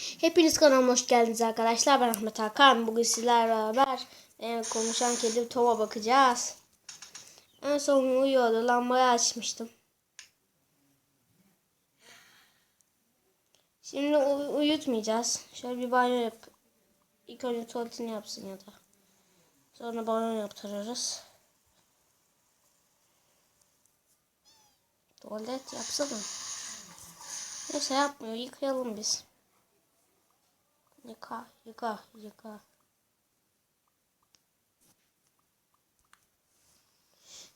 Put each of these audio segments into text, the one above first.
Hepiniz kanalıma hoş geldiniz arkadaşlar. Ben Ahmet Hakan. Bugün sizlerle beraber e, konuşan kedi Tom'a bakacağız. En son uyuyordu. Lambayı açmıştım. Şimdi uy- uyutmayacağız. Şöyle bir banyo yap. İlk önce tuvaletini yapsın ya da. Sonra banyo yaptırırız. Tuvalet yapsana. Neyse yapmıyor. Yıkayalım biz. Yıka, yıka, yıka.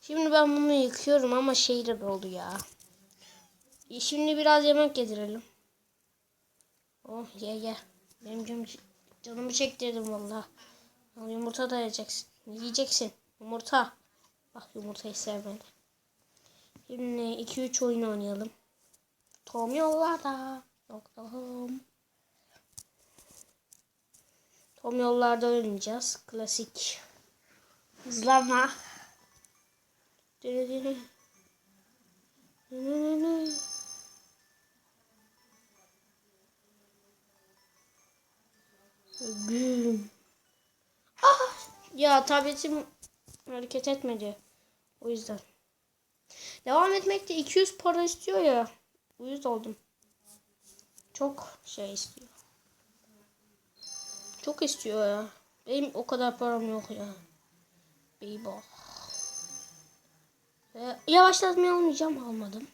Şimdi ben bunu yıkıyorum ama şeyler oldu ya. E, Şimdi biraz yemek yedirelim. Oh ye ye. Benim canım, canımı çektirdim valla. Al, Yumurta da yiyeceksin. Yiyeceksin. Yumurta. Bak yumurtayı sevmedi. Şimdi 2-3 oyun oynayalım. Tom yollarda. Yok Tom yollarda oynayacağız. Klasik. Dene. Güm. Ah! Ya tabletim hareket etmedi. O yüzden. Devam etmekte 200 para istiyor ya. Uyuz oldum. Çok şey istiyor. Çok istiyor ya. Benim o kadar param yok ya. Beybo. Ee, yavaşlatmayı almayacağım. Almadım.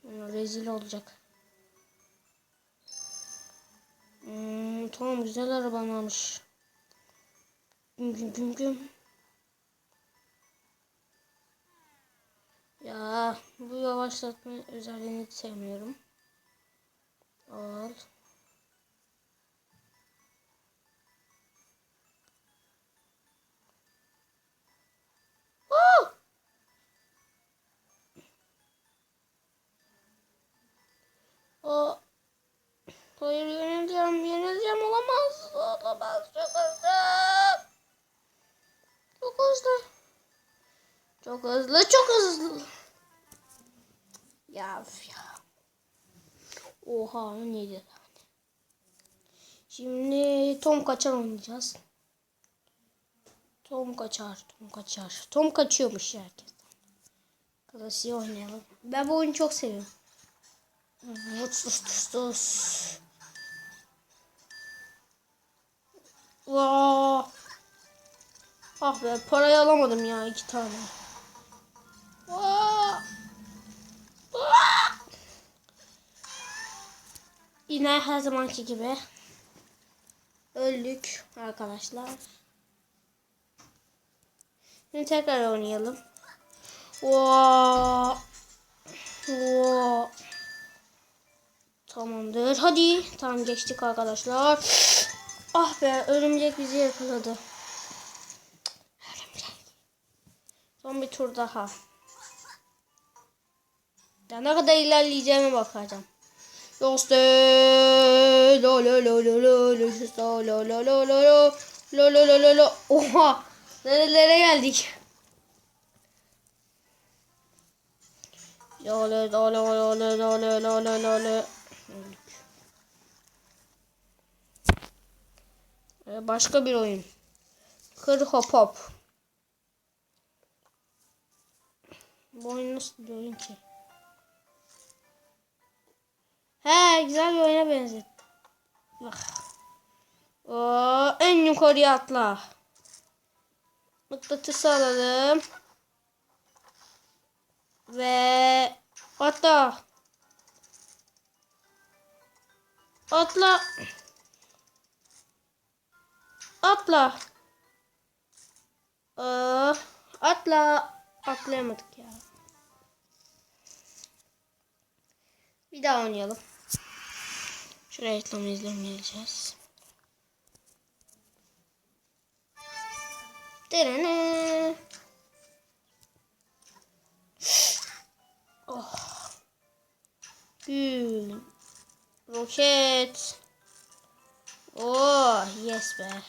Hmm, Rezil olacak. Hmm, tamam güzel araban almış. Güm güm güm güm. Ya bu yavaşlatma özelliğini sevmiyorum. Al. Çok hızlı, çok hızlı. Ya ya. Oha neydi? Şimdi Tom kaçar oynayacağız. Tom kaçar, Tom kaçar. Tom kaçıyormuş herkesten. Klasiği oynayalım. Ben bu oyunu çok seviyorum. Vıts vıts. Vaa. Ah be parayı alamadım ya iki tane. Yine her zamanki gibi öldük arkadaşlar. Şimdi tekrar oynayalım. Vaa. Vaa. Tamamdır. Hadi. Tamam geçtik arkadaşlar. Ah be örümcek bizi yakaladı. Örümcek. Son bir tur daha. Ya ne kadar ilerleyeceğime bakacağım. Yoste lo lo lo lo lo lo lo lo lo lo lo lo lo lo lo Oha! Nerelere geldik? Lo lo lo lo lo lo lo lo lo lo lo lo. Ee, Başka bir oyun. Kır hop hop. Bu oyun nasıl bir oyun ki? He güzel bir oyuna benzet. Bak. Oo, en yukarıya atla. Mıknatısı alalım. Ve atla. Atla. Atla. Aa, atla. Atlayamadık ya. Bir daha oynayalım. Şuraya reklamı izlemeyeceğiz. Derene. Oh. Gül. Roket. Oh yes be.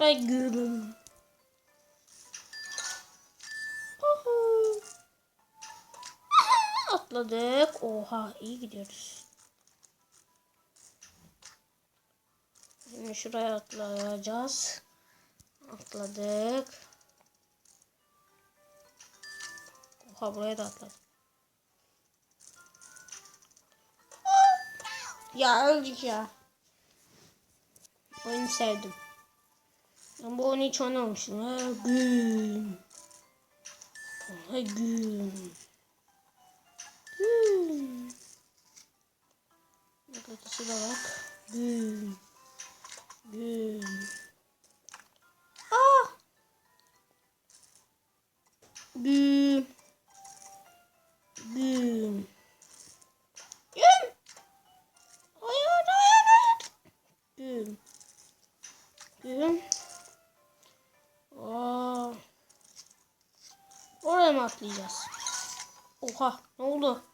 Ay gülüm. Atladık. Oha iyi gidiyoruz. Şimdi şuraya atlayacağız. Atladık. Oha buraya da atladık. Ya öldük ya. Oyunu sevdim. Ben bu oyunu hiç oynamamıştım. Ha gün. Ha gün. Gün. Bak ötesi de bak. Gün. Gün. Atlayacağız? Oha ne oldu?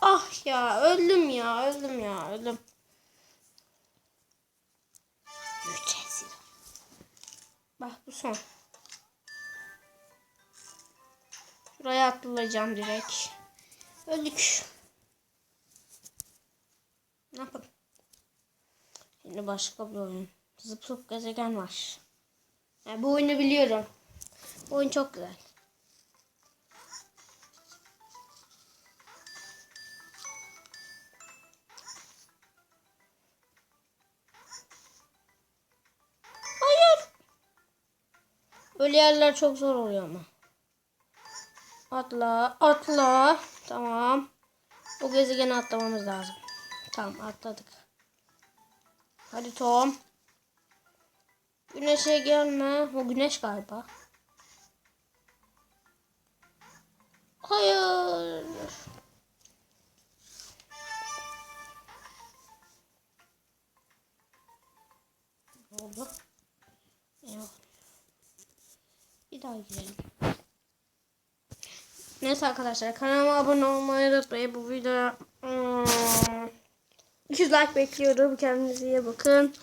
Ah ya öldüm ya öldüm ya öldüm. Mücezir. Bak bu son. Şuraya atlayacağım direkt. Öldük. Ne yapalım? Şimdi başka bir oyun. Zıp zıp gezegen var. Yani bu oyunu biliyorum. Bu oyun çok güzel. Hayır. Öyle yerler çok zor oluyor ama. Atla, atla. Tamam. O gezegeni atlamamız lazım. Tamam, atladık. Hadi Tom. Güneşe gelme. O güneş galiba. Hayır. Ne oldu? Yok. Bir daha girelim. Neyse arkadaşlar kanalıma abone olmayı unutmayın. Bu videoya hmm, 200 like bekliyorum. Kendinize iyi bakın.